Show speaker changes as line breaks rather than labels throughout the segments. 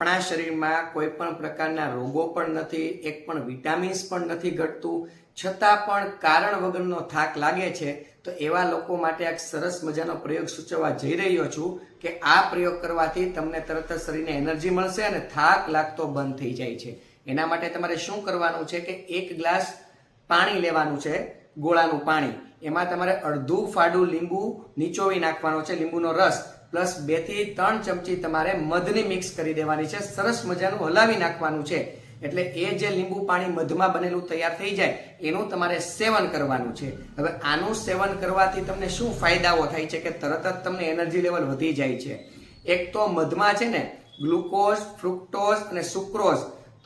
આપણા શરીરમાં કોઈ પણ પ્રકારના રોગો પણ નથી, એક પણ વિટામિન્સ પણ નથી ઘટતું. છતાં પણ કારણ વગરનો થાક લાગે છે, તો એવા લોકો માટે એક સરસ મજાનો પ્રયોગ સૂચવવા જઈ રહ્યો છું કે આ પ્રયોગ કરવાથી તમને તરત જ શરીરને એનર્જી મળશે અને થાક લાગતો બંધ થઈ જાય છે. એના માટે તમારે શું કરવાનું છે કે એક ગ્લાસ પાણી લેવાનું છે, ગોળાનું પાણી. એમાં તમારે અડધું ફાડું લીંબુ નીચોવી નાખવાનો છે, લીંબુનો રસ. પ્લસ બેથી ત્રણ ચમચી તમારે મધની મિક્સ કરી દેવાની છે. સરસ મજાનું હલાવી નાખવાનું છે. એટલે એ જે લીંબુ પાણી મધમાં બનેલું તૈયાર થઈ જાય, એનું તમારે સેવન કરવાનું છે. હવે આનું સેવન કરવાથી તમને શું ફાયદાઓ થાય છે કે તરત જ તમને એનર્જી લેવલ વધી જાય છે. એક તો મધમાં છે ને, ગ્લુકોઝ, ફ્રુક્ટોઝ અને સુક્રોઝ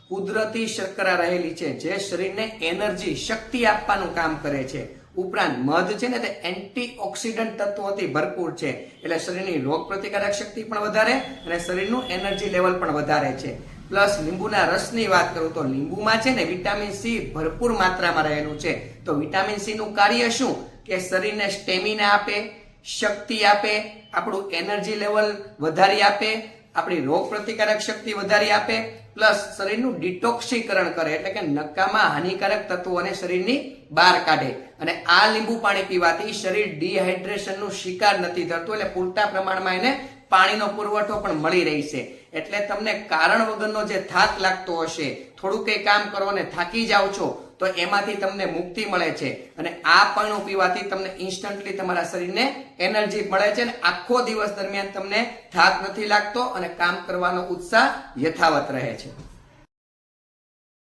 કુદરતી શર્કરા રહેલી છે, જે શરીરને એનર્જી, શક્તિ આપવાનું કામ કરે છે. ઉપરાંત મધ છે ને તે એન્ટીઓક્સિડન્ટ તત્વોથી ભરપૂર છે. એટલે શરીરની રોગ પ્રતિકારક શક્તિ પણ વધારે અને શરીરનું એનર્જી લેવલ પણ વધારે છે. પ્લસ લીંબુના રસની વાત કરું તો લીંબુમાં છે ને વિટામિન સી ભરપૂર માત્રામાં રહેલું છે. તો વિટામિન સી નું કાર્ય શું? કે શરીરને સ્ટેમિના આપે, શક્તિ આપે, આપણું એનર્જી લેવલ વધારી આપે આપણી રોગ પ્રતિકારક શક્તિ વધારી આપે, પ્લસ શરીરનું ડિટોક્સીકરણ કરે, એટલે કે નકામાં હાનિકારક તત્વોને શરીરની બહાર કાઢે. અને આ લીંબુ પાણી પીવાથી શરીર ડિહાઇડ્રેશનનું શિકાર નથી થતું, એટલે પૂરતા પ્રમાણમાં એને પાણીનો પુરવઠો પણ મળી રહેશે એટલે તમને કારણ વગરનો જે થાક લાગતો હશે, થોડું કંઈ કામ કરો અને થાકી જાઓ છો તો એમાંથી તમને મુક્તિ મળે છે. અને આ પાણી પીવાથી તમને ઇન્સ્ટન્ટલી તમારા શરીરને એનર્જી મળે છે અને આખો દિવસ દરમિયાન તમને થાક નથી લાગતો અને કામ કરવાનો ઉત્સાહ યથાવત રહે છે.